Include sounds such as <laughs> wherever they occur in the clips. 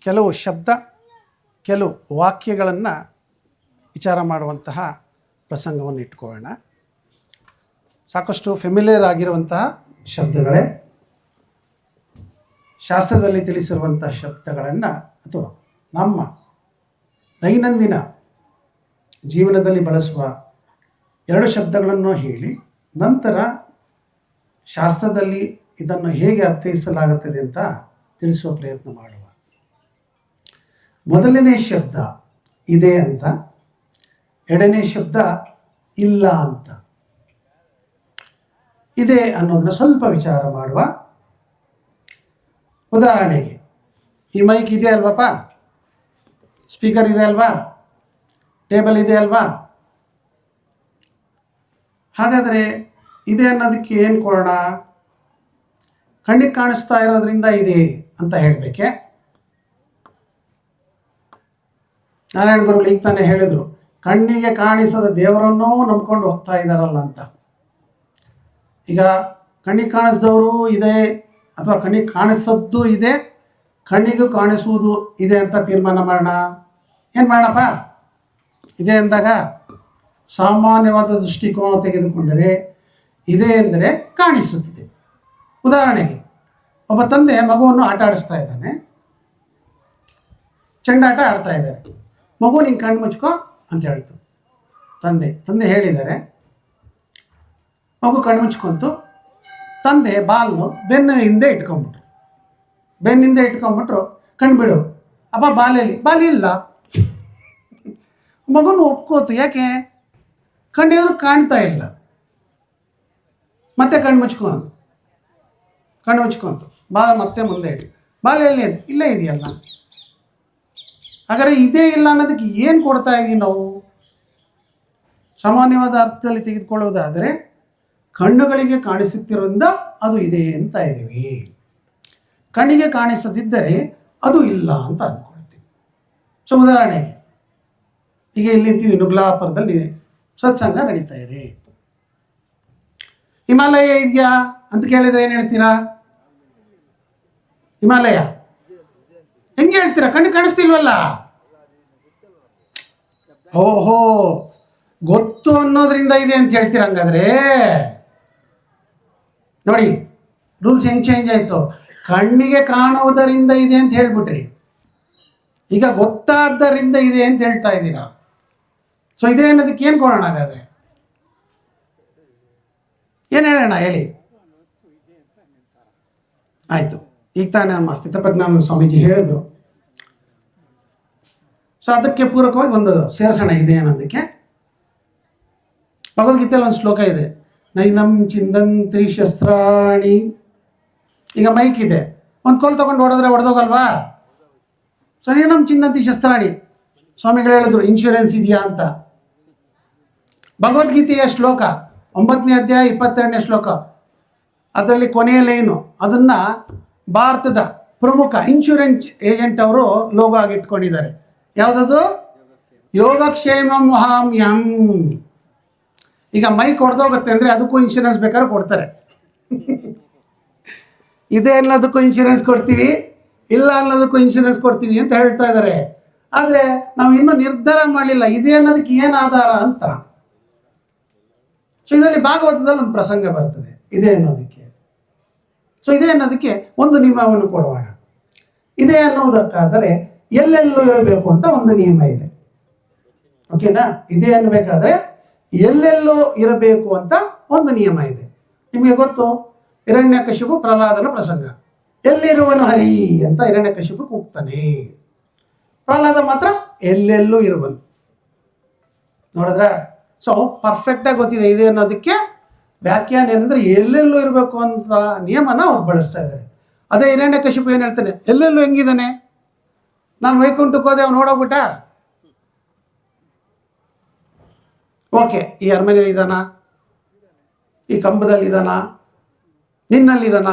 ಕೆಲವು ಶಬ್ದ, ಕೆಲವು ವಾಕ್ಯಗಳನ್ನು ವಿಚಾರ ಮಾಡುವಂತಹ ಪ್ರಸಂಗವನ್ನು ಇಟ್ಕೊಳ್ಳೋಣ. ಸಾಕಷ್ಟು ಫೆಮಿಲಿಯರ್ ಆಗಿರುವಂತಹ ಶಬ್ದಗಳೇ. ಶಾಸ್ತ್ರದಲ್ಲಿ ತಿಳಿಸಿರುವಂತಹ ಶಬ್ದಗಳನ್ನು ಅಥವಾ ನಮ್ಮ ದೈನಂದಿನ ಜೀವನದಲ್ಲಿ ಬಳಸುವ ಎರಡು ಶಬ್ದಗಳನ್ನು ಹೇಳಿ, ನಂತರ ಶಾಸ್ತ್ರದಲ್ಲಿ ಇದನ್ನು ಹೇಗೆ ಅರ್ಥೈಸಲಾಗುತ್ತದೆ ಅಂತ ತಿಳಿಸುವ ಪ್ರಯತ್ನ ಮಾಡುವ ಮೊದಲನೇ ಶಬ್ದ ಇದೆ ಅಂತ, ಎರಡನೇ ಶಬ್ದ ಇಲ್ಲ ಅಂತ. ಇದೆ ಅನ್ನೋದನ್ನ ಸ್ವಲ್ಪ ವಿಚಾರ ಮಾಡುವ ಉದಾಹರಣೆಗೆ, ಈ ಮೈಕ್ ಇದೆ ಅಲ್ವಪ್ಪ? ಸ್ಪೀಕರ್ ಇದೆ ಅಲ್ವಾ? ಟೇಬಲ್ ಇದೆ ಅಲ್ವಾ? ಹಾಗಾದರೆ ಇದೆ ಅನ್ನೋದಕ್ಕೆ ಏನು ಕೊಡೋಣ ಕಣ್ಣಿಗೆ ಕಾಣಿಸ್ತಾ ಇರೋದ್ರಿಂದ ಇದೆ ಅಂತ ಹೇಳಬೇಕೆ. ನಾರಾಯಣ ಗುರುಗಳು ಈಗ ತಾನೇ ಹೇಳಿದರು, ಕಣ್ಣಿಗೆ ಕಾಣಿಸದ ದೇವರನ್ನೂ ನಂಬ್ಕೊಂಡು ಹೋಗ್ತಾ ಇದ್ದಾರಲ್ಲ ಅಂತ. ಈಗ ಕಣ್ಣಿಗೆ ಕಾಣಿಸ್ದವರು ಇದೆ ಅಥವಾ ಕಣ್ಣಿಗೆ ಕಾಣಿಸದ್ದು ಇದೆ, ಕಣ್ಣಿಗೂ ಕಾಣಿಸುವುದು ಇದೆ ಅಂತ ತೀರ್ಮಾನ ಮಾಡೋಣ. ಏನು ಮಾಡಪ್ಪ ಇದೆ ಅಂದಾಗ ಸಾಮಾನ್ಯವಾದ ದೃಷ್ಟಿಕೋನ ತೆಗೆದುಕೊಂಡರೆ ಇದೆ ಎಂದರೆ ಕಾಣಿಸುತ್ತಿದೆ. ಉದಾಹರಣೆಗೆ, ಒಬ್ಬ ತಂದೆ ಮಗುವನ್ನು ಆಟ ಆಡಿಸ್ತಾ ಇದ್ದಾನೆ, ಚೆಂಡಾಟ ಆಡ್ತಾ ಇದ್ದಾರೆ. ಮಗು ನಿಂಗೆ ಕಣ್ಣು ಮುಚ್ಕೋ ಅಂತ ಹೇಳ್ತು. ತಂದೆ ತಂದೆ ಹೇಳಿದ್ದಾರೆ ಮಗು ಕಣ್ಣು ಮುಚ್ಕೊಂತು. ತಂದೆ ಬಾಲ್ನು ಬೆನ್ನ ಹಿಂದೆ ಇಟ್ಕೊಂಬಿಟ್ರು ಬೆನ್ನಿಂದ ಇಟ್ಕೊಂಬಿಟ್ರು ಕಣ್ಣು ಬಿಡು. ಅಪ್ಪ ಬಾಲೆಲ್ಲಿ, ಬಾಲಿ ಇಲ್ಲ. ಮಗುನು ಒಪ್ಕೋತು. ಯಾಕೆ? ಕಣ್ಣಿದ್ರು ಕಾಣ್ತಾ ಇಲ್ಲ. ಮತ್ತೆ ಕಣ್ಣು ಮುಚ್ಕೊ ಅಂದು. ಕಣ್ಣು ಮುಚ್ಕೊಂತು. ಬಾ ಮತ್ತೆ ಮುಂದೆ ಇಟ್ಟು ಬಾಲ್ ಎಲ್ಲಿ ಅಂತ ಇಲ್ಲೇ ಇದೆಯಲ್ಲ? ಹಾಗಾದ್ರೆ ಇದೇ ಇಲ್ಲ ಅನ್ನೋದಕ್ಕೆ ಏನು ಕೊಡ್ತಾ ಇದೀವಿ ನಾವು? ಸಾಮಾನ್ಯವಾದ ಅರ್ಥದಲ್ಲಿ ತೆಗೆದುಕೊಳ್ಳುವುದಾದರೆ ಕಣ್ಣುಗಳಿಗೆ ಕಾಣಿಸುತ್ತಿರೋದ್ರಿಂದ ಅದು ಇದೆ ಅಂತ ಇದ್ದೀವಿ. ಕಣ್ಣಿಗೆ ಕಾಣಿಸದಿದ್ದರೆ ಅದು ಇಲ್ಲ ಅಂತ ಅಂದ್ಕೊಳ್ತೀವಿ ಸೊ ಉದಾಹರಣೆಗೆ, ಈಗ ಇಲ್ಲಿ ನಿಂತಿದ್ದೀವಿ, ನುಗ್ಲಾಪುರದಲ್ಲಿ ಸತ್ಸಂಗ ನಡೀತಾ ಇದೆ. ಹಿಮಾಲಯ ಇದೆಯಾ ಅಂತ ಕೇಳಿದ್ರೆ ಏನು ಹೇಳ್ತೀರಾ? ಹಿಮಾಲಯ. ಹೆಂಗೆ ಹೇಳ್ತೀರಾ? ಕಣ್ಣು ಕಾಣಿಸ್ತಿಲ್ವಲ್ಲ? ಓಹೋ, ಗೊತ್ತು ಅನ್ನೋದ್ರಿಂದ ಇದೆ ಅಂತ ಹೇಳ್ತೀರ ಹಂಗಾದ್ರೆ? ನೋಡಿ, ರೂಲ್ಸ್ ಹೆಂಗೆ ಚೇಂಜ್ ಆಯಿತು? ಕಣ್ಣಿಗೆ ಕಾಣುವುದರಿಂದ ಇದೆ ಅಂತ ಹೇಳ್ಬಿಟ್ರಿ. ಈಗ ಗೊತ್ತಾದ್ದರಿಂದ ಇದೆ ಅಂತ ಹೇಳ್ತಾ ಇದ್ದೀರಾ? ಸೊ ಇದೆ ಅನ್ನೋದಕ್ಕೆ ಏನು ಕೊಡೋಣ ಹಾಗಾದ್ರೆ? ಏನು ಹೇಳೋಣ, ಹೇಳಿ. ಆಯಿತು. ಈಗ ತಾನೇ ನಮ್ಮ ಸ್ಥಿತಪ್ರಜ್ಞಾನ ಸ್ವಾಮೀಜಿ ಹೇಳಿದ್ರು. ಸೊ ಅದಕ್ಕೆ ಪೂರಕವಾಗಿ ಒಂದು ಸೇರ್ಸಣೆ ಇದೆ ಅನ್ನೋದಕ್ಕೆ ಭಗವದ್ಗೀತೆಯಲ್ಲಿ ಒಂದು ಶ್ಲೋಕ ಇದೆ. ನೈನಂ ಚಿಂದಂತ್ರಿ ಶಸ್ತ್ರಾಣಿ ಈಗ ಮೈಕ್ ಇದೆ. ಒಂದು ಕೋಲ್ ತೊಗೊಂಡು ಹೊಡೆದ್ರೆ ಹೊಡೆದೋಗಲ್ವಾ ಸರಿ ನಮ್ಮ ಚಿಂದಂತಿ ಶಸ್ತ್ರಾಣಿ ಸ್ವಾಮಿಗಳು ಹೇಳಿದ್ರು ಇನ್ಶೂರೆನ್ಸ್ ಇದೆಯಾ ಅಂತ. ಭಗವದ್ಗೀತೆಯ ಶ್ಲೋಕ, ಒಂಬತ್ತನೇ ಅಧ್ಯಾಯ ಇಪ್ಪತ್ತೆರಡನೇ ಶ್ಲೋಕ. ಅದರಲ್ಲಿ ಕೊನೆಯ ಲೈನು. ಅದನ್ನು ಭಾರತದ ಪ್ರಮುಖ ಇನ್ಶೂರೆನ್ಸ್ ಏಜೆಂಟ್ ಅವರು ಲೋಗೋ ಆಗಿ ಇಟ್ಕೊಂಡಿದ್ದಾರೆ ಯಾವುದದು? ಯೋಗಕ್ಷೇಮ ಮಹಾಮ್ಯಂ. ಈಗ ಮೈ ಕೊಡ್ದೋಗುತ್ತೆ ಅಂದರೆ ಅದಕ್ಕೂ ಇನ್ಶೂರೆನ್ಸ್ ಬೇಕಾದ್ರೆ ಕೊಡ್ತಾರೆ. <laughs> ಇದೆ ಅನ್ನೋದಕ್ಕೂ ಇನ್ಶೂರೆನ್ಸ್ ಕೊಡ್ತೀವಿ, ಇಲ್ಲ ಅನ್ನೋದಕ್ಕೂ ಇನ್ಶೂರೆನ್ಸ್ ಕೊಡ್ತೀವಿ ಅಂತ ಹೇಳ್ತಾ ಇದ್ದಾರೆ. ಆದರೆ ನಾವು ಇನ್ನೂ ನಿರ್ಧಾರ ಮಾಡಲಿಲ್ಲ, ಇದೆ ಅನ್ನೋದಕ್ಕೆ ಏನು ಆಧಾರ ಅಂತ. ಸೊ ಇದರಲ್ಲಿ ಭಾಗವತದಲ್ಲಿ ಒಂದು ಪ್ರಸಂಗ ಬರ್ತದೆ, ಇದೆ ಅನ್ನೋದಕ್ಕೆ. ಸೊ ಇದೇ ಅನ್ನೋದಕ್ಕೆ ಒಂದು ನಿಯಮವನ್ನು ಕೊಡೋಣ. ಇದೆ ಅನ್ನೋದಕ್ಕಾದರೆ ಎಲ್ಲೆಲ್ಲೂ ಇರಬೇಕು ಅಂತ ಒಂದು ನಿಯಮ ಇದೆ. ಓಕೆನಾ? ಇದೆ ಅನ್ನಬೇಕಾದ್ರೆ ಎಲ್ಲೆಲ್ಲೂ ಇರಬೇಕು ಅಂತ ಒಂದು ನಿಯಮ ಇದೆ. ನಿಮಗೆ ಗೊತ್ತು? ಹಿರಣ್ಯಕಶಿಪು ಪ್ರಹ್ಲಾದನ ಪ್ರಸಂಗ. ಎಲ್ಲಿರುವನು ಹರಿ ಅಂತ ಹಿರಣ್ಯಕಶಿಪು ಕೂಗ್ತಾನೆ ಪ್ರಹ್ಲಾದ ಮಾತ್ರ ಎಲ್ಲೆಲ್ಲೂ ಇರುವನು. ನೋಡಿದ್ರ? ಸೊ ಪರ್ಫೆಕ್ಟಾಗಿ ಗೊತ್ತಿದೆ. ಇದೆ ಅನ್ನೋದಕ್ಕೆ ವ್ಯಾಖ್ಯಾನ ಏನಂದ್ರೆ ಎಲ್ಲೆಲ್ಲೂ ಇರಬೇಕು ಅಂತ ನಿಯಮನ ಅವ್ರು ಬಳಸ್ತಾ ಇದ್ದಾರೆ ಅದೇ ಹಿರಣ್ಯಕಶಿಪು ಏನು ಹೇಳ್ತಾನೆ, ಎಲ್ಲೆಲ್ಲೂ ಹೆಂಗಿದ್ದಾನೆ ನಾನು ವೈಕುಂಠಕ್ಕೆ ಹೋದೆ, ಅವ್ನು ನೋಡೋಗ್ಬಿಟ್ಟ ಓಕೆ, ಈ ಅರಮನೆಯಲ್ಲಿ ಇದ್ದಾನ? ಈ ಕಂಬದಲ್ಲಿ ಇದ್ದಾನ? ನಿನ್ನಲ್ಲಿ ನನ್ನಲ್ಲಿದ್ದಾನ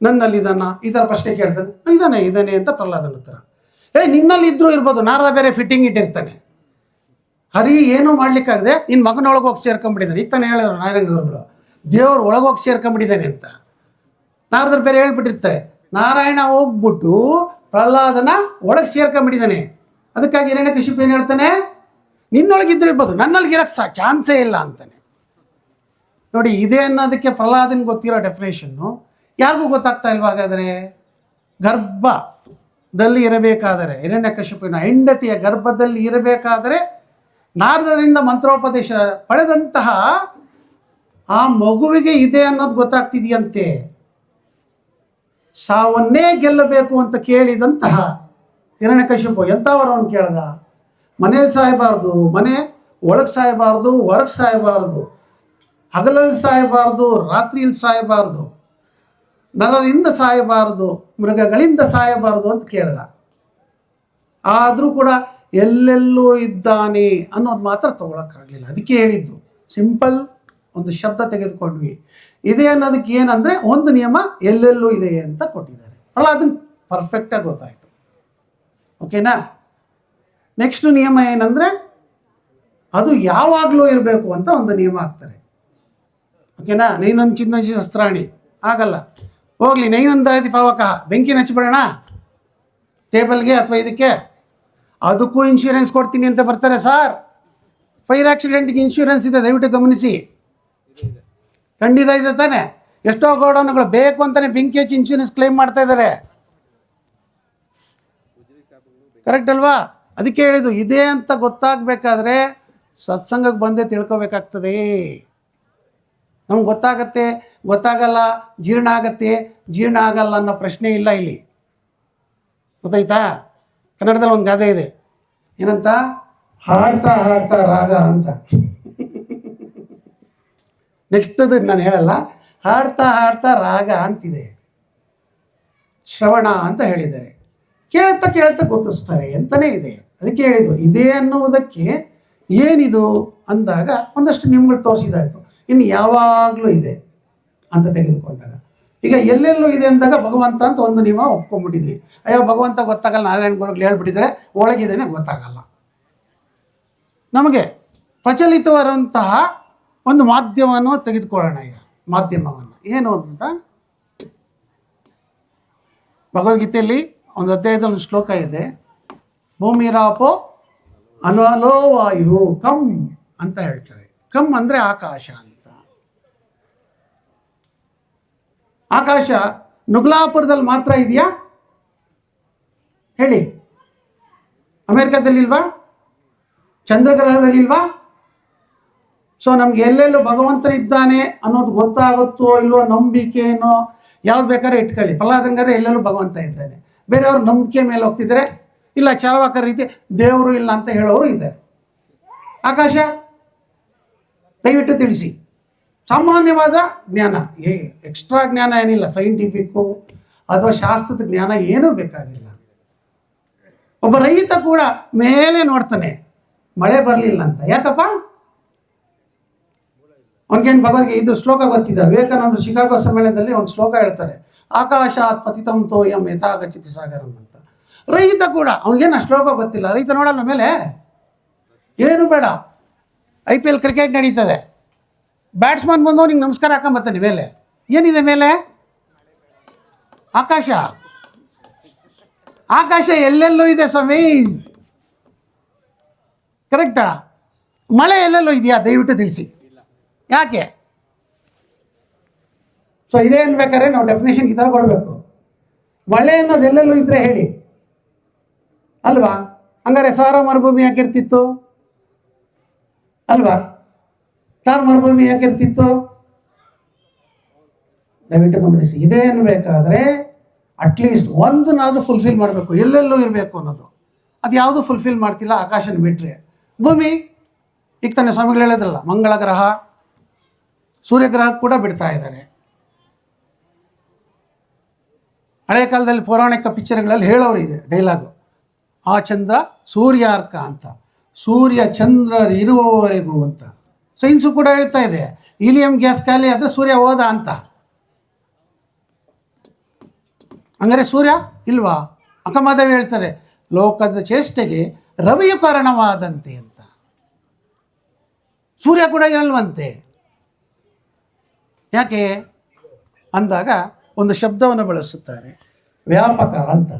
ನನ್ನಲ್ಲಿ ಇದಾನಾ ಈ ಥರ ಪ್ರಶ್ನೆ ಕೇಳ್ತಾನೆ. ಇದ್ದಾನೆ ಇದ್ದಾನೆ ಅಂತ ಪ್ರಹ್ಲಾದನ ಹತ್ರ ಏ, ನಿನ್ನಲ್ಲಿ ಇದ್ದರೂ ಇರ್ಬೋದು, ನಾರದ ಬೇರೆ ಫಿಟ್ಟಿಂಗ್ ಇಟ್ಟಿರ್ತಾನೆ. ಹರಿ ಏನೂ ಮಾಡ್ಲಿಕ್ಕಾಗದೆ ನಿನ್ನ ಮಗನೊಳಗೆ ಹೋಗಿ ಸೇರ್ಕೊಂಡ್ಬಿಟ್ಟಿದ್ದಾನೆ ಈಗ ತಾನೇ ಹೇಳಿದ್ರು ನಾರಾಯಣ ಗುರುಗಳು, ದೇವ್ರು ಒಳಗೋಗಿ ಸೇರ್ಕೊಂಡ್ಬಿಟ್ಟಿದ್ದಾನೆ ಅಂತ. ನಾರದ್ರ ಬೇರೆ ಹೇಳ್ಬಿಟ್ಟಿರ್ತಾರೆ, ನಾರಾಯಣ ಹೋಗ್ಬಿಟ್ಟು ಪ್ರಹ್ಲಾದನ ಒಳಗೆ ಸೇರ್ಕೊಂಡ್ಬಿಟ್ಟಿದ್ದಾನೆ ಅದಕ್ಕಾಗಿ ಹಿರಣ್ಯ ಕಶಿಪ್ ಏನು ಹೇಳ್ತಾನೆ? ನಿನ್ನೊಳಗಿದ್ರೆ ಇರ್ಬೋದು ನನ್ನೊಳಗಿರಕ್ಕೆ ಸಹ ಚಾನ್ಸೇ ಇಲ್ಲ ಅಂತಾನೆ. ನೋಡಿ, ಇದೆ ಅನ್ನೋದಕ್ಕೆ ಪ್ರಹ್ಲಾದನ್ ಗೊತ್ತಿರೋ ಡೆಫಿನೇಷನ್ನು ಯಾರಿಗೂ ಗೊತ್ತಾಗ್ತಾ ಇಲ್ವಾ ಹಾಗಾದರೆ? ಗರ್ಭದಲ್ಲಿ ಇರಬೇಕಾದರೆ ಹಿರಣ್ಯಕಶಿಪಿನ ಹೆಂಡತಿಯ ಗರ್ಭದಲ್ಲಿ ಇರಬೇಕಾದರೆ ನಾರದರಿಂದ ಮಂತ್ರೋಪದೇಶ ಪಡೆದಂತಹ ಆ ಮಗುವಿಗೆ ಇದೆ ಅನ್ನೋದು ಗೊತ್ತಾಗ್ತಿದೆಯಂತೆ. ಸಾವನ್ನೇ ಗೆಲ್ಲಬೇಕು ಅಂತ ಕೇಳಿದಂತಹ ಹಿರಣ್ಯಕಶಿಪು ಎಂಥವರು ಅವನು ಕೇಳ್ದ? ಮನೇಲಿ ಸಾಯಬಾರ್ದು, ಮನೆ ಒಳಗೆ ಸಾಯಬಾರ್ದು, ಹೊರಗೆ ಸಾಯಬಾರ್ದು ಹಗಲಲ್ಲಿ ಸಾಯಬಾರ್ದು ರಾತ್ರಿಯಲ್ಲಿ ಸಾಯಬಾರ್ದು, ನರರಿಂದ ಸಾಯಬಾರದು, ಮೃಗಗಳಿಂದ ಸಾಯಬಾರದು ಅಂತ ಕೇಳ್ದ. ಆದರೂ ಕೂಡ ಎಲ್ಲೆಲ್ಲೂ ಇದ್ದಾನೆ ಅನ್ನೋದು ಮಾತ್ರ ತಗೊಳಕ್ಕಾಗಲಿಲ್ಲ. ಅದಕ್ಕೆ ಹೇಳಿದ್ದು, ಸಿಂಪಲ್ ಒಂದು ಶಬ್ದ ತೆಗೆದುಕೊಂಡ್ವಿ. ಇದೆ ಅನ್ನೋದಕ್ಕೆ ಏನಂದರೆ ಒಂದು ನಿಯಮ ಎಲ್ಲೆಲ್ಲೂ ಇದೆ ಅಂತ ಕೊಟ್ಟಿದ್ದಾರೆ. ಅಲ್ಲ ಅದನ್ನು ಪರ್ಫೆಕ್ಟಾಗಿ ಗೊತ್ತಾಯಿತು. ಓಕೆನಾ? ನೆಕ್ಸ್ಟ್ ನಿಯಮ ಏನಂದರೆ ಅದು ಯಾವಾಗಲೂ ಇರಬೇಕು ಅಂತ ಒಂದು ನಿಯಮ ಹಾಕ್ತಾರೆ. ಓಕೆನಾ? ನೈನಂ ಚಿನ್ನ ಶಸ್ತ್ರಾಣಿ. ಆಗಲ್ಲ. ಹೋಗಲಿ, ನೈನಂದಾದಿ ಪಾವಕ. ಬೆಂಕಿ ಹಚ್ಚಿಬಿಡೋಣ ಟೇಬಲ್ಗೆ ಅಥವಾ ಇದಕ್ಕೆ? ಅದಕ್ಕೂ ಇನ್ಶೂರೆನ್ಸ್ ಕೊಡ್ತೀನಿ ಅಂತ ಬರ್ತಾರೆ ಸರ್. ಫೈರ್ ಆಕ್ಸಿಡೆಂಟ್ಗೆ ಇನ್ಶೂರೆನ್ಸ್ ಇದೆ, ದಯವಿಟ್ಟು ಗಮನಿಸಿ. ಖಂಡಿತ ಇದೆ ತಾನೆ. ಎಷ್ಟೋ ಗೋಡೌನ್ಗಳು ಬೇಕು ಅಂತಲೇ ಬೆಂಕಿ ಹಚ್ಚಿ ಇನ್ಶೂರೆನ್ಸ್ ಕ್ಲೇಮ್ ಮಾಡ್ತಾ ಇದ್ದಾರೆ. ಕರೆಕ್ಟ್ ಅಲ್ವಾ? ಅದಕ್ಕೆ ಹೇಳಿದ್ದು, ಇದೆ ಅಂತ ಗೊತ್ತಾಗಬೇಕಾದ್ರೆ ಸತ್ಸಂಗಕ್ಕೆ ಬಂದೇ ತಿಳ್ಕೊಬೇಕಾಗ್ತದೆ. ನಮ್ಗೆ ಗೊತ್ತಾಗತ್ತೆ, ಗೊತ್ತಾಗಲ್ಲ, ಜೀರ್ಣ ಆಗತ್ತೆ, ಜೀರ್ಣ ಆಗಲ್ಲ ಅನ್ನೋ ಪ್ರಶ್ನೆ ಇಲ್ಲ ಇಲ್ಲಿ. ಗೊತ್ತಾಯ್ತಾ? ಕನ್ನಡದಲ್ಲಿ ಒಂದು ಗಾದೆ ಇದೆ. ಏನಂತ? ಹಾಡ್ತಾ ಹಾಡ್ತಾ ರಾಗ ಅಂತ. ನೆಕ್ಸ್ಟ್ ಅದು ನಾನು ಹೇಳಲ್ಲ. ಹಾಡ್ತಾ ಹಾಡ್ತಾ ರಾಗ ಅಂತಿದೆ. ಶ್ರವಣ ಅಂತ ಹೇಳಿದ್ದಾರೆ. ಕೇಳುತ್ತಾ ಕೇಳುತ್ತಾ ಗುರುತಿಸ್ತಾರೆ ಅಂತಲೇ ಇದೆ. ಅದಕ್ಕೆ ಹೇಳಿದ್ದು, ಇದೆ ಅನ್ನುವುದಕ್ಕೆ ಏನಿದು ಅಂದಾಗ ಒಂದಷ್ಟು ನಿಮ್ಗಳು ತೋರಿಸಿದಾಯಿತು ಇನ್ನು ಯಾವಾಗಲೂ ಇದೆ ಅಂತ ತೆಗೆದುಕೊಂಡಾಗ. ಈಗ ಎಲ್ಲೆಲ್ಲೂ ಇದೆ ಅಂದಾಗ ಭಗವಂತ ಅಂತ ಒಂದು ನಿಯಮ ಒಪ್ಕೊಂಡ್ಬಿಟ್ಟಿದ್ವಿ ಅಯ್ಯೋ, ಭಗವಂತ ಗೊತ್ತಾಗಲ್ಲ, ನಾರಾಯಣ ಗುರುಗಳು ಹೇಳ್ಬಿಟ್ಟಿದ್ದಾರೆ, ಒಳಗಿದ್ದೇನೆ ಗೊತ್ತಾಗಲ್ಲ. ನಮಗೆ ಪ್ರಚಲಿತವಾದಂತಹ ಒಂದು ಮಾಧ್ಯಮವನ್ನು ತೆಗೆದುಕೊಳ್ಳೋಣ ಈಗ, ಮಾಧ್ಯಮವನ್ನು. ಏನು ಅಂತ? ಭಗವದ್ಗೀತೆಯಲ್ಲಿ ಒಂದು ಅಧ್ಯಾಯದಲ್ಲಿ ಒಂದು ಶ್ಲೋಕ ಇದೆ. ಭೂಮಿರಾಪೋ ಅನಲೋ ವಾಯು ಕಮ್ ಅಂತ ಹೇಳ್ತಾರೆ. ಕಮ್ ಅಂದರೆ ಆಕಾಶ ಅಂತ. ಆಕಾಶ ನುಗ್ಲಾಪುರದಲ್ಲಿ ಮಾತ್ರ ಇದೆಯಾ? ಹೇಳಿ. ಅಮೇರಿಕಾದಲ್ಲಿಲ್ವಾ? ಚಂದ್ರಗ್ರಹದಲ್ಲಿಲ್ವಾ? ಸೊ ನಮ್ಗೆ ಎಲ್ಲೆಲ್ಲೂ ಭಗವಂತನಿದ್ದಾನೆ ಅನ್ನೋದು ಗೊತ್ತಾಗುತ್ತೋ ಇಲ್ವೋ ನಂಬಿಕೆನೋ ಯಾವ್ದು ಬೇಕಾದ್ರೆ ಇಟ್ಕೊಳ್ಳಿ. ಪ್ರಹ್ಲಾದಂಗಾರೆ ಎಲ್ಲೆಲ್ಲೂ ಭಗವಂತ ಇದ್ದಾನೆ. ಬೇರೆಯವರು ನಂಬಿಕೆ ಮೇಲೆ ಹೋಗ್ತಿದ್ದಾರೆ. ಇಲ್ಲ ಚಾರವಾಕರ ರೀತಿ ದೇವರು ಇಲ್ಲ ಅಂತ ಹೇಳೋರು ಇದ್ದಾರೆ. ಆಕಾಶ, ದಯವಿಟ್ಟು ತಿಳಿಸಿ. ಸಾಮಾನ್ಯವಾದ ಜ್ಞಾನ. ಏ ಎಕ್ಸ್ಟ್ರಾ ಜ್ಞಾನ ಏನಿಲ್ಲ. ಸೈಂಟಿಫಿಕ್ಕು ಅಥವಾ ಶಾಸ್ತ್ರದ ಜ್ಞಾನ ಏನೂ ಬೇಕಾಗಿಲ್ಲ. ಒಬ್ಬ ರೈತ ಕೂಡ ಮೇಲೆ ನೋಡ್ತಾನೆ, ಮಳೆ ಬರಲಿಲ್ಲ ಅಂತ ಯಾಕಪ್ಪ? ಅವನಿಗೇನು ಭಗವದ್ಗೆ ಇದು ಶ್ಲೋಕ ಗೊತ್ತಿದೆ ವಿವೇಕಾನಂದ ಶಿಕಾಗೋ ಸಮ್ಮೇಳನದಲ್ಲಿ ಒಂದು ಶ್ಲೋಕ ಹೇಳ್ತಾರೆ ಆಕಾಶ ಪತಿತಂ ತೋಯಂ ಯಥಾಗಚ್ಚತಿ ಸಾಗರಂ ಅಂತ. ರೈತ ಕೂಡ, ಅವನಿಗೇನು ಆ ಶ್ಲೋಕ ಗೊತ್ತಿಲ್ಲ. ರೈತ ನೋಡಲ್ಲ ಮೇಲೆ? ಏನು ಬೇಡ. ಐ ಪಿ ಎಲ್ ಕ್ರಿಕೆಟ್ ನಡೀತದೆ. ಬ್ಯಾಟ್ಸ್ಮನ್ ಬಂದು ನಿಂಗೆ ನಮಸ್ಕಾರ ಹಾಕೊಂಬರ್ತಾನೆ ಮೇಲೆ. ಏನಿದೆ ಮೇಲೆ? ಆಕಾಶ. ಆಕಾಶ ಎಲ್ಲೆಲ್ಲೋ ಇದೆ ಸ್ವಾಮಿ. ಕರೆಕ್ಟಾ ಮಳೆ ಎಲ್ಲೆಲ್ಲೋ ಇದೆಯಾ? ದಯವಿಟ್ಟು ತಿಳಿಸಿ. ಯಾಕೆ? ಸೊ ಇದೇ ಅನ್ಬೇಕಾದ್ರೆ ನಾವು ಡೆಫಿನೇಷನ್ ಈ ಥರ ಕೊಡಬೇಕು. ಮಳೆ ಅನ್ನೋದು ಎಲ್ಲೆಲ್ಲೂ ಇದ್ರೆ ಹೇಳಿ. ಅಲ್ವಾ? ಹಂಗಾರೆ ಸಾರ ಮರುಭೂಮಿ ಯಾಕಿರ್ತಿತ್ತು ಅಲ್ವಾ? ತಾರ್ ಮರುಭೂಮಿ ಯಾಕಿರ್ತಿತ್ತು ದಯವಿಟ್ಟು ಗಮನಿಸಿ. ಇದೇ ಅನ್ಬೇಕಾದ್ರೆ ಅಟ್ಲೀಸ್ಟ್ ಒಂದನ್ನಾದ್ರೂ ಫುಲ್ಫಿಲ್ ಮಾಡಬೇಕು. ಎಲ್ಲೆಲ್ಲೂ ಇರಬೇಕು ಅನ್ನೋದು. ಅದು ಯಾವುದು ಫುಲ್ಫಿಲ್ ಮಾಡ್ತಿಲ್ಲ ಆಕಾಶನ ಬಿಟ್ಟರೆ ಭೂಮಿ, ಈಗ ತಾನೇ ಸ್ವಾಮಿಗಳು ಹೇಳಿದ್ರಲ್ಲ, ಮಂಗಳ ಗ್ರಹ ಸೂರ್ಯಗ್ರಹ ಕೂಡ ಬಿಡ್ತಾ ಇದ್ದಾರೆ. ಹಳೆಯ ಕಾಲದಲ್ಲಿ ಪೌರಾಣಿಕ ಪಿಕ್ಚರ್ಗಳಲ್ಲಿ ಹೇಳೋರು ಇದೆ ಡೈಲಾಗು ಆ ಚಂದ್ರ ಸೂರ್ಯಾರ್ಕ ಅಂತ. ಸೂರ್ಯ ಚಂದ್ರ ಇರುವವರೆಗೂ ಅಂತ. ಸೈನ್ಸು ಕೂಡ ಹೇಳ್ತಾ ಇದೆ ಈಲಿಯಂ ಗ್ಯಾಸ್ ಖಾಲಿ ಆದರೆ ಸೂರ್ಯ ಹೋದ ಅಂತ. ಹಂಗಾರೆ ಸೂರ್ಯ ಇಲ್ವಾ? ಅಕಮಾದೇವಿ ಹೇಳ್ತಾರೆ, ಲೋಕದ ಚೇಷ್ಟೆಗೆ ರವಿಯು ಕಾರಣವಾದಂತೆ ಅಂತ. ಸೂರ್ಯ ಕೂಡ ಇರಲ್ವಂತೆ. ಯಾಕೆ? ಅಂದಾಗ ಒಂದು ಶಬ್ದವನ್ನು ಬಳಸುತ್ತಾರೆ, ವ್ಯಾಪಕ ಅಂತ.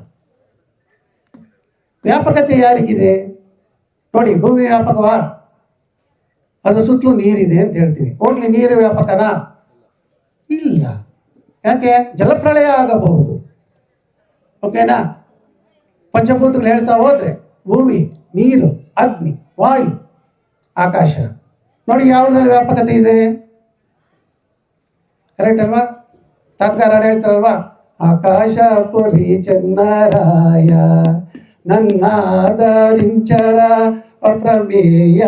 ವ್ಯಾಪಕತೆ ಯಾರಿಗಿದೆ? ನೋಡಿ ಭೂಮಿ ವ್ಯಾಪಕವಾ ಅದು ಸುತ್ತಲೂ ನೀರಿದೆ ಅಂತ ಹೇಳ್ತೀವಿ. ಹೋಗ್ಲಿ ನೀರು ವ್ಯಾಪಕನ? ಇಲ್ಲ. ಯಾಕೆ? ಜಲಪ್ರಳಯ ಆಗಬಹುದು. ಓಕೆನಾ? ಪಂಚಭೂತಗಳು ಹೇಳ್ತಾ ಹೋದ್ರೆ ಭೂಮಿ, ನೀರು, ಅಗ್ನಿ, ವಾಯು, ಆಕಾಶ. ನೋಡಿ ಯಾವುದ್ರಲ್ಲಿ ವ್ಯಾಪಕತೆ ಇದೆ? ಕರೆಕ್ಟ್ ಅಲ್ವಾ? ತಾತ್ಕಾರ ಹೇಳ್ತಾರಲ್ವಾ? ಆಕಾಶ ಪುರಿ ಚನ್ನರಾಯ, ನನ್ನಾದರಿಂಚರ ಅಪ್ರಮೇಯ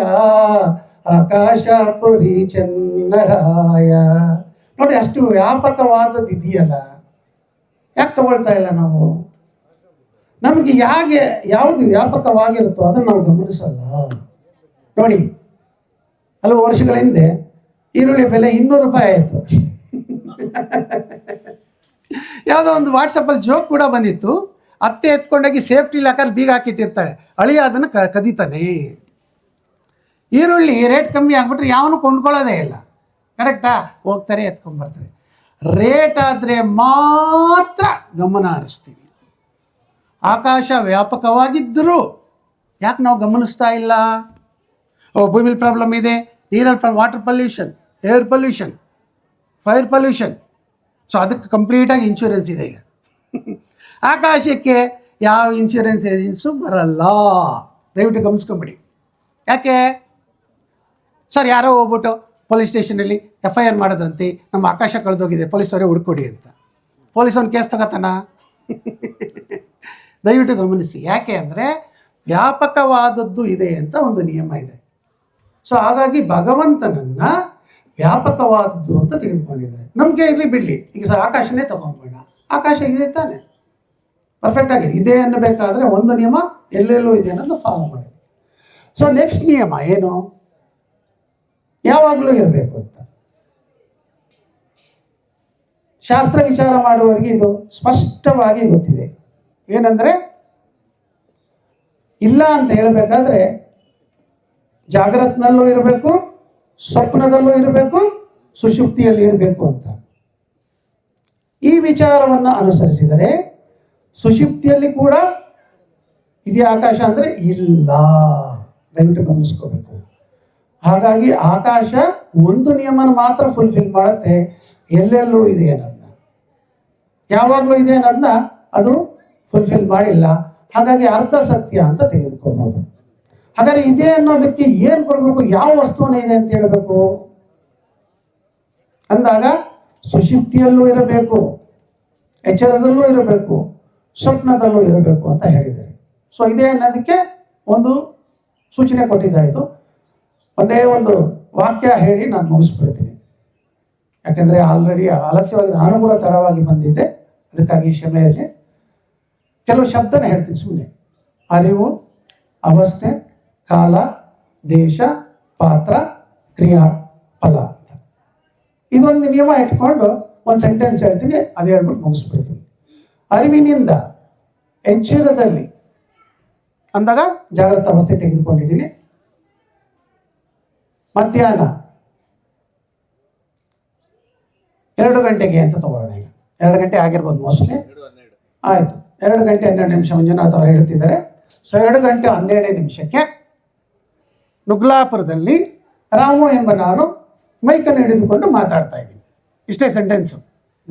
ಆಕಾಶ ಪುರಿ ಚನ್ನರಾಯ. ನೋಡಿ, ಅಷ್ಟು ವ್ಯಾಪಕವಾದದ್ದು ಇದೆಯಲ್ಲ? ಯಾಕೆ ತಗೊಳ್ತಾ ಇಲ್ಲ ನಾವು? ನಮಗೆ ಯಾಕೆ ಯಾವುದು ವ್ಯಾಪಕವಾಗಿರುತ್ತೋ ಅದನ್ನು ನಾವು ಗಮನಿಸಲ್ಲ. ನೋಡಿ, ಹಲವು ವರ್ಷಗಳ ಹಿಂದೆ ಈರುಳ್ಳಿ ಬೆಲೆ ಇನ್ನೂರು ರೂಪಾಯಿ ಆಯಿತು. ಯಾವುದೋ ಒಂದು ವಾಟ್ಸಪ್ಪಲ್ಲಿ ಜೋಕ್ ಕೂಡ ಬಂದಿತ್ತು. ಅತ್ತೆ ಎತ್ಕೊಂಡೋಗಿ ಸೇಫ್ಟಿ ಲಾಕಲ್ಲಿ ಬೀಗ ಹಾಕಿಟ್ಟಿರ್ತಾಳೆ. ಅಳಿಯ ಅದನ್ನು ಕದೀತಾನೆ. ಈರುಳ್ಳಿ ರೇಟ್ ಕಮ್ಮಿ ಆಗಿಬಿಟ್ರೆ ಯಾವನು ಕೊಂಡ್ಕೊಳ್ಳೋದೇ ಇಲ್ಲ. ಕರೆಕ್ಟಾ ಹೋಗ್ತಾರೆ ಎತ್ಕೊಂಡ್ಬರ್ತಾರೆ ರೇಟ್ ಆದರೆ ಮಾತ್ರ ಗಮನ ಹರಿಸ್ತೀವಿ. ಆಕಾಶ ವ್ಯಾಪಕವಾಗಿದ್ದರೂ ಯಾಕೆ ನಾವು ಗಮನಿಸ್ತಾ ಇಲ್ಲ? ಓ, ಭೂಮಿಲಿ ಪ್ರಾಬ್ಲಮ್ ಇದೆ. ನೀರಲ್ಲಿ water pollution air pollution fire pollution so ಅದಕ್ಕೆ ಕಂಪ್ಲೀಟಾಗಿ ಇನ್ಶೂರೆನ್ಸ್ ಇದೆ ಈಗ. <laughs> ಆಕಾಶಕ್ಕೆ ಯಾವ ಇನ್ಶೂರೆನ್ಸ್ ಏಜೆನ್ಸು ಬರಲ್ಲ? ದಯವಿಟ್ಟು ಗಮನಿಸ್ಕೊಂಬಿಡಿ. ಯಾಕೆ? ಸರ್, ಯಾರೋ ಹೋಗ್ಬಿಟ್ಟು ಪೊಲೀಸ್ ಸ್ಟೇಷನಲ್ಲಿ ಎಫ್ ಐ ಆರ್ ಮಾಡೋದಂತೆ, ನಮ್ಮ ಆಕಾಶ ಕಳೆದೋಗಿದೆ ಪೊಲೀಸವರೇ ಹುಡ್ಕೊಡಿ ಅಂತ. ಪೊಲೀಸ್ ಅವ್ನು ಕೇಸ್ ತಗೋತಾನ? <laughs> ದಯವಿಟ್ಟು ಗಮನಿಸಿ. ಯಾಕೆ ಅಂದರೆ ವ್ಯಾಪಕವಾದದ್ದು ಇದೆ ಅಂತ ಒಂದು ನಿಯಮ ಇದೆ. ಸೊ, ಹಾಗಾಗಿ ಭಗವಂತನನ್ನು ವ್ಯಾಪಕವಾದದ್ದು ಅಂತ ತೆಗೆದುಕೊಂಡಿದ್ದಾರೆ. ನಮಗೆ ಇರಲಿ ಬಿಡಲಿ. ಈಗ ಸಹ ಆಕಾಶನೇ ತಗೊಂಬೋಣ ಆಕಾಶ ಇದೆ ತಾನೆ. ಪರ್ಫೆಕ್ಟ್ ಆಗಿದೆ ಇದೆ ಅನ್ನಬೇಕಾದ್ರೆ ಒಂದು ನಿಯಮ ಎಲ್ಲೆಲ್ಲೂ ಇದೆ ಅನ್ನೋದು ಫಾಲೋ ಮಾಡಿದೆ. ಸೊ ನೆಕ್ಸ್ಟ್ ನಿಯಮ ಏನು? ಯಾವಾಗಲೂ ಇರಬೇಕು ಅಂತ. ಶಾಸ್ತ್ರ ವಿಚಾರ ಮಾಡುವವರಿಗೆ ಇದು ಸ್ಪಷ್ಟವಾಗಿ ಗೊತ್ತಿದೆ. ಏನಂದರೆ, ಇಲ್ಲ ಅಂತ ಹೇಳಬೇಕಾದ್ರೆ, ಜಾಗ್ರತ್ನಲ್ಲೂ ಇರಬೇಕು, ಸ್ವಪ್ನದಲ್ಲೂ ಇರಬೇಕು ಸುಷುಪ್ತಿಯಲ್ಲಿ ಇರಬೇಕು ಅಂತ. ಈ ವಿಚಾರವನ್ನು ಅನುಸರಿಸಿದರೆ ಸುಷುಪ್ತಿಯಲ್ಲಿ ಕೂಡ ಇದೇ ಆಕಾಶ ಅಂದರೆ ಇಲ್ಲ. ದಯವಿಟ್ಟು ಗಮನಿಸ್ಕೋಬೇಕು. ಹಾಗಾಗಿ ಆಕಾಶ ಒಂದು ನಿಯಮನ ಮಾತ್ರ ಫುಲ್ಫಿಲ್ ಮಾಡುತ್ತೆ. ಎಲ್ಲೆಲ್ಲೂ ಇದೆ ಅನ್ನೋದನ್ನ ಯಾವಾಗಲೂ ಇದೆ ಅನ್ನೋದನ್ನ ಅದು ಫುಲ್ಫಿಲ್ ಮಾಡಿಲ್ಲ. ಹಾಗಾಗಿ ಅರ್ಧ ಸತ್ಯ ಅಂತ ತೆಗೆದುಕೊಳ್ಬೋದು. ಹಾಗಾದ್ರೆ ಇದೆ ಅನ್ನೋದಕ್ಕೆ ಏನು ಕೊಡಬೇಕು? ಯಾವ ವಸ್ತುವನ್ನ ಇದೆ ಅಂತ ಹೇಳಬೇಕು? ಅಂದಾಗ ಸುಶಿಪ್ತಿಯಲ್ಲೂ ಇರಬೇಕು, ಎಚ್ಚರದಲ್ಲೂ ಇರಬೇಕು, ಸ್ವಪ್ನದಲ್ಲೂ ಇರಬೇಕು ಅಂತ ಹೇಳಿದ್ದಾರೆ. ಸೊ ಇದೆ ಅನ್ನೋದಕ್ಕೆ ಒಂದು ಸೂಚನೆ ಕೊಟ್ಟಿದ್ದಾಯಿತು. ಒಂದೇ ಒಂದು ವಾಕ್ಯ ಹೇಳಿ ನಾನು ಮುಗಿಸ್ಬಿಡ್ತೀನಿ. ಯಾಕೆಂದರೆ ಆಲ್ರೆಡಿ ಆಲಸ್ಯವಾಗಿ ನಾನು ಕೂಡ ತಡವಾಗಿ ಬಂದಿದ್ದೆ. ಅದಕ್ಕಾಗಿ ಕ್ಷಮೆಯಲ್ಲಿ ಕೆಲವು ಶಬ್ದನ ಹೇಳ್ತೀನಿ ಸುಮ್ಮನೆ ಅರಿವು, ಅವಸ್ಥೆ, ಕಾಲ, ದೇಶ, ಪಾತ್ರ, ಕ್ರಿಯಾ, ಫಲ ಅಂತ. ಇದೊಂದು ನಿಯಮ ಇಟ್ಕೊಂಡು ಒಂದು ಸೆಂಟೆನ್ಸ್ ಹೇಳ್ತೀನಿ, ಅದು ಹೇಳ್ಬಿಟ್ಟು ಮುಗಿಸ್ಬಿಡ್ತೀನಿ. ಅರಿವಿನಿಂದ ಎಚ್ಚರದಲ್ಲಿ ಅಂದಾಗ ಜಾಗ್ರತ ಅವಸ್ಥೆ ತೆಗೆದುಕೊಂಡಿದ್ದೀನಿ. ಮಧ್ಯಾಹ್ನ ಎರಡು ಗಂಟೆಗೆ ಅಂತ ತಗೊಳ್ಳೋಣ ಈಗ. ಎರಡು ಗಂಟೆ ಆಗಿರ್ಬೋದು ಮೋಸ್ಟ್ಲಿ ಆಯಿತು. ಎರಡು ಗಂಟೆ ಹನ್ನೆರಡು ನಿಮಿಷ ಮಂಜುನಾಥ್ ಅವರು ಹೇಳ್ತಿದ್ದಾರೆ. ಸೊ ಎರಡು ಗಂಟೆ ಹನ್ನೆರಡೇ ನಿಮಿಷಕ್ಕೆ ನುಗ್ಲಾಪುರದಲ್ಲಿ ರಾಮು ಎಂಬ ನಾನು ಮೈಕನ್ನು ಹಿಡಿದುಕೊಂಡು ಮಾತಾಡ್ತಾ ಇದ್ದೀನಿ. ಇಷ್ಟೇ ಸೆಂಟೆನ್ಸು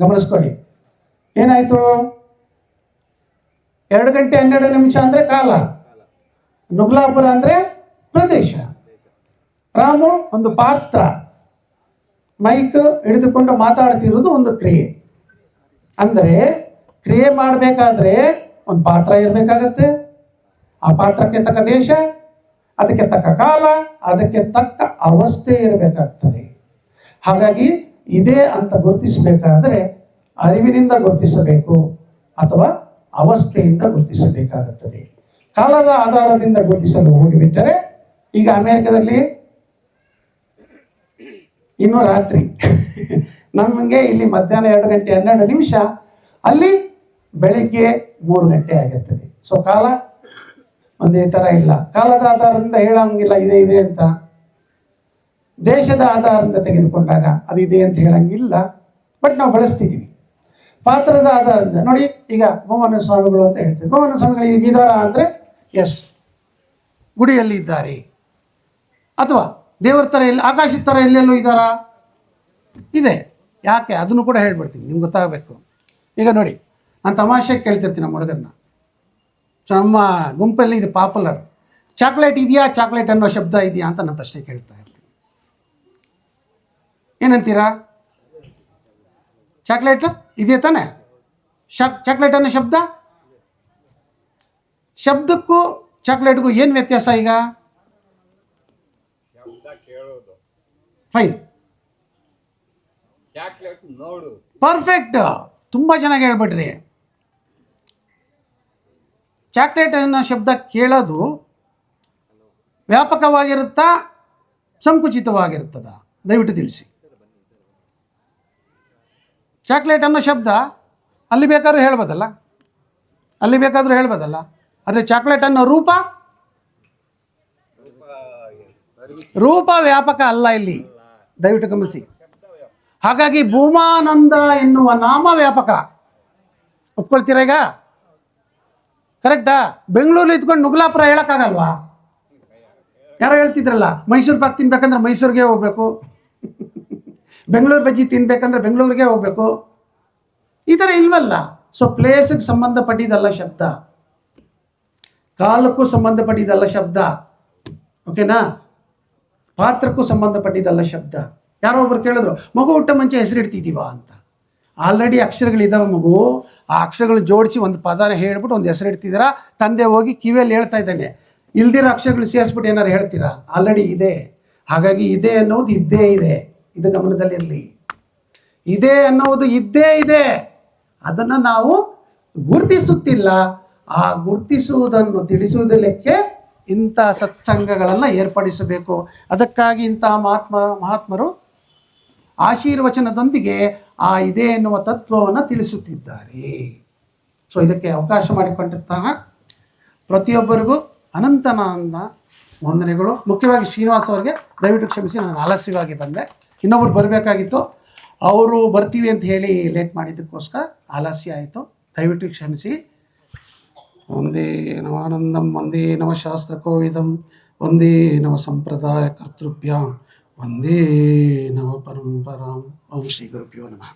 ಗಮನಿಸ್ಕೊಳ್ಳಿ. ಏನಾಯಿತು? ಎರಡು ಗಂಟೆ ಹನ್ನೆರಡು ನಿಮಿಷ ಅಂದರೆ ಕಾಲ. ನುಗ್ಲಾಪುರ ಅಂದರೆ ಪ್ರದೇಶ. ರಾಮು ಒಂದು ಪಾತ್ರ. ಮೈಕ್ ಹಿಡಿದುಕೊಂಡು ಮಾತಾಡ್ತಿರೋದು ಒಂದು ಕ್ರಿಯೆ. ಅಂದರೆ ಕ್ರಿಯೆ ಮಾಡಬೇಕಾದ್ರೆ ಒಂದು ಪಾತ್ರ ಇರಬೇಕಾಗತ್ತೆ. ಆ ಪಾತ್ರಕ್ಕೆ ತಕ್ಕ ದೇಶ, ಅದಕ್ಕೆ ತಕ್ಕ ಕಾಲ, ಅದಕ್ಕೆ ತಕ್ಕ ಅವಸ್ಥೆ ಇರಬೇಕಾಗ್ತದೆ. ಹಾಗಾಗಿ ಇದೇ ಅಂತ ಗುರುತಿಸಬೇಕಾದರೆ ಅರಿವಿನಿಂದ ಗುರುತಿಸಬೇಕು ಅಥವಾ ಅವಸ್ಥೆಯಿಂದ ಗುರುತಿಸಬೇಕಾಗುತ್ತದೆ. ಕಾಲದ ಆಧಾರದಿಂದ ಗುರುತಿಸಲು ಹೋಗಿಬಿಟ್ಟರೆ ಈಗ ಅಮೆರಿಕದಲ್ಲಿ ಇನ್ನು ರಾತ್ರಿ. ನಮಗೆ ಇಲ್ಲಿ ಮಧ್ಯಾಹ್ನ ಎರಡು ಗಂಟೆ ಹನ್ನೆರಡು ನಿಮಿಷ, ಅಲ್ಲಿ ಬೆಳಿಗ್ಗೆ ಮೂರು ಗಂಟೆ ಆಗಿರ್ತದೆ. ಸೊ ಕಾಲ ಒಂದೇ ಥರ ಇಲ್ಲ. ಕಾಲದ ಆಧಾರದಿಂದ ಹೇಳಂಗಿಲ್ಲ, ಇದೆ ಇದೆ ಅಂತ. ದೇಶದ ಆಧಾರದಿಂದ ತೆಗೆದುಕೊಂಡಾಗ ಅದು ಇದೆ ಅಂತ ಹೇಳಂಗಿಲ್ಲ. ಬಟ್ ನಾವು ಬಳಸ್ತಿದ್ದೀವಿ ಪಾತ್ರದ ಆಧಾರದಿಂದ. ನೋಡಿ, ಈಗ ಗೋವನ ಸ್ವಾಮಿಗಳು ಅಂತ ಹೇಳ್ತೀವಿ. ಗೋವನ ಸ್ವಾಮಿಗಳು ಈಗ ಇದ್ದಾರ ಅಂದರೆ ಎಸ್ ಗುಡಿಯಲ್ಲಿ ಇದ್ದಾರೆ. ಅಥವಾ ದೇವರ ಥರ ಎಲ್ಲಿ, ಆಕಾಶದ ಥರ ಎಲ್ಲೆಲ್ಲೂ ಇದ್ದಾರಾ ಇದೆ. ಯಾಕೆ? ಅದನ್ನು ಕೂಡ ಹೇಳ್ಬಿಡ್ತೀನಿ, ನಿಮ್ಗೆ ಗೊತ್ತಾಗಬೇಕು. ಈಗ ನೋಡಿ, ನಾನು ತಮಾಷೆ ಕೇಳ್ತಿರ್ತೀನಿ ನಮ್ಮ ಹುಡುಗರನ್ನ. ನಮ್ಮ ಗುಂಪಲ್ಲಿ ಇದು ಪಾಪ್ಯುಲರ್. ಚಾಕ್ಲೇಟ್ ಇದೆಯಾ, ಚಾಕ್ಲೇಟ್ ಅನ್ನೋ ಶಬ್ದ ಇದೆಯಾ ಅಂತ ನಾನು ಪ್ರಶ್ನೆ ಕೇಳ್ತಾ ಇರ್ತೀನಿ. ಏನಂತೀರಾ? ಚಾಕ್ಲೇಟ್? ಇದೆಯಾ ತಾನೆ? ಶಾಕ್ ಚಾಕ್ಲೇಟ್ ಅನ್ನೋ ಶಬ್ದ? ಶಬ್ದಕ್ಕೂ ಚಾಕ್ಲೇಟ್ಗೂ ಏನು ವ್ಯತ್ಯಾಸ ಈಗ ಶಬ್ದ ಕೇಳೋದು ಫೈನ್ ಪರ್ಫೆಕ್ಟ್ ತುಂಬ ಚೆನ್ನಾಗಿ ಹೇಳ್ಬಿಟ್ರಿ. ಚಾಕ್ಲೇಟ್ ಅನ್ನೋ ಶಬ್ದ ಕೇಳೋದು ವ್ಯಾಪಕವಾಗಿರುತ್ತಾ ಸಂಕುಚಿತವಾಗಿರುತ್ತದ? ದಯವಿಟ್ಟು ತಿಳಿಸಿ. ಚಾಕ್ಲೇಟ್ ಅನ್ನೋ ಶಬ್ದ ಅಲ್ಲಿ ಬೇಕಾದ್ರೂ ಹೇಳ್ಬೋದಲ್ಲ? ಅಲ್ಲಿ ಬೇಕಾದರೂ ಹೇಳ್ಬೋದಲ್ಲ? ಆದರೆ ಚಾಕ್ಲೇಟ್ ಅನ್ನೋ ರೂಪ? ರೂಪ ವ್ಯಾಪಕ ಅಲ್ಲ ಇಲ್ಲಿ. ದಯವಿಟ್ಟು ಗಮನಿಸಿ. ಹಾಗಾಗಿ ಭೂಮಾನಂದ ಎನ್ನುವ ನಾಮ ವ್ಯಾಪಕ ಒಪ್ಕೊಳ್ತೀರಾ ಈಗ? ಕರೆಕ್ಟಾ ಬೆಂಗಳೂರಲ್ಲಿ ಇದ್ಕೊಂಡು ನುಗ್ಲಾಪುರ ಹೇಳೋಕ್ಕಾಗಲ್ವಾ? ಯಾರೋ ಹೇಳ್ತಿದ್ರಲ್ಲ, ಮೈಸೂರು ಪಾಕ್ ತಿನ್ಬೇಕಂದ್ರೆ ಮೈಸೂರಿಗೆ ಹೋಗ್ಬೇಕು. ಬೆಂಗಳೂರು ಬಜ್ಜಿ ತಿನ್ಬೇಕಂದ್ರೆ ಬೆಂಗಳೂರಿಗೆ ಹೋಗ್ಬೇಕು. ಈ ಥರ ಇಲ್ವಲ್ಲ? ಸೊ ಪ್ಲೇಸಿಗೆ ಸಂಬಂಧಪಟ್ಟಿದ್ದಲ್ಲ ಶಬ್ದ. ಕಾಲಕ್ಕೂ ಸಂಬಂಧಪಟ್ಟಿದ್ದಲ್ಲ ಶಬ್ದ. ಓಕೆನಾ ಪಾತ್ರಕ್ಕೂ ಸಂಬಂಧಪಟ್ಟಿದ್ದಲ್ಲ ಶಬ್ದ. ಯಾರೋ ಒಬ್ರು ಕೇಳಿದ್ರು, ಮಗು, ಹುಟ್ಟ ಮುಂಚೆ ಹೆಸರಿಡ್ತಿದ್ದೀವ? ಅಂತ. ಆಲ್ರೆಡಿ ಅಕ್ಷರಗಳಿದ್ದಾವೆ ಮಗು. ಆ ಅಕ್ಷರಗಳು ಜೋಡಿಸಿ ಒಂದು ಪದ ಹೇಳ್ಬಿಟ್ಟು ಒಂದು ಹೆಸರಿಡ್ತಿದ್ದೀರಾ? ತಂದೆ ಹೋಗಿ ಕಿವಿಯಲ್ಲಿ ಹೇಳ್ತಾ ಇದ್ದಾನೆ. ಇಲ್ದಿರೋ ಅಕ್ಷರಗಳು ಸೇರಿಸ್ಬಿಟ್ಟು ಏನಾರು ಹೇಳ್ತೀರಾ? ಆಲ್ರೆಡಿ ಇದೆ. ಹಾಗಾಗಿ ಇದೆ ಅನ್ನೋದು ಇದ್ದೇ ಇದೆ. ಇದು ಗಮನದಲ್ಲಿರಲಿ ಇದೆ ಅನ್ನೋದು ಇದ್ದೇ ಇದೆ. ಅದನ್ನು ನಾವು ಗುರುತಿಸುತ್ತಿಲ್ಲ. ಆ ಗುರುತಿಸುವುದನ್ನು ತಿಳಿಸುವುದಕ್ಕೆ ಇಂಥ ಸತ್ಸಂಗಗಳನ್ನು ಏರ್ಪಡಿಸಬೇಕು. ಅದಕ್ಕಾಗಿ ಇಂತಹ ಮಹಾತ್ಮ, ಮಹಾತ್ಮರು ಆಶೀರ್ವಚನದೊಂದಿಗೆ ಆ ಇದೆ ಎನ್ನುವ ತತ್ವವನ್ನು ತಿಳಿಸುತ್ತಿದ್ದಾರೆ. ಸೊ ಇದಕ್ಕೆ ಅವಕಾಶ ಮಾಡಿಕೊಂಡಂತಹ ಪ್ರತಿಯೊಬ್ಬರಿಗೂ ಅನಂತನಂದ ವಂದನೆಗಳು. ಮುಖ್ಯವಾಗಿ ಶ್ರೀನಿವಾಸ್ ಅವರಿಗೆ ದಯವಿಟ್ಟು ಕ್ಷಮಿಸಿ, ನಾನು ಆಲಸ್ಯವಾಗಿ ಬಂದೆ. ಇನ್ನೊಬ್ಬರು ಬರಬೇಕಾಗಿತ್ತು. ಅವರು ಬರ್ತೀವಿ ಅಂತ ಹೇಳಿ ಲೇಟ್ ಮಾಡಿದ್ದಕ್ಕೋಸ್ಕರ ಆಲಸ್ಯ ಆಯಿತು. ದಯವಿಟ್ಟು ಕ್ಷಮಿಸಿ. ಒಂದೇ ನವಾನಂದಂ ಒಂದೇ ನವ ಶಾಸ್ತ್ರಕೋವಿದಂ ಒಂದೇ ನವ ಸಂಪ್ರದಾಯ ಕರ್ತೃಭ್ಯಾಂ ಒಂದೇ ನವ ಪರಂಪರಾಂ ಓಂ ಶ್ರೀ ಗುರುಭ್ಯೋ ನಮಃ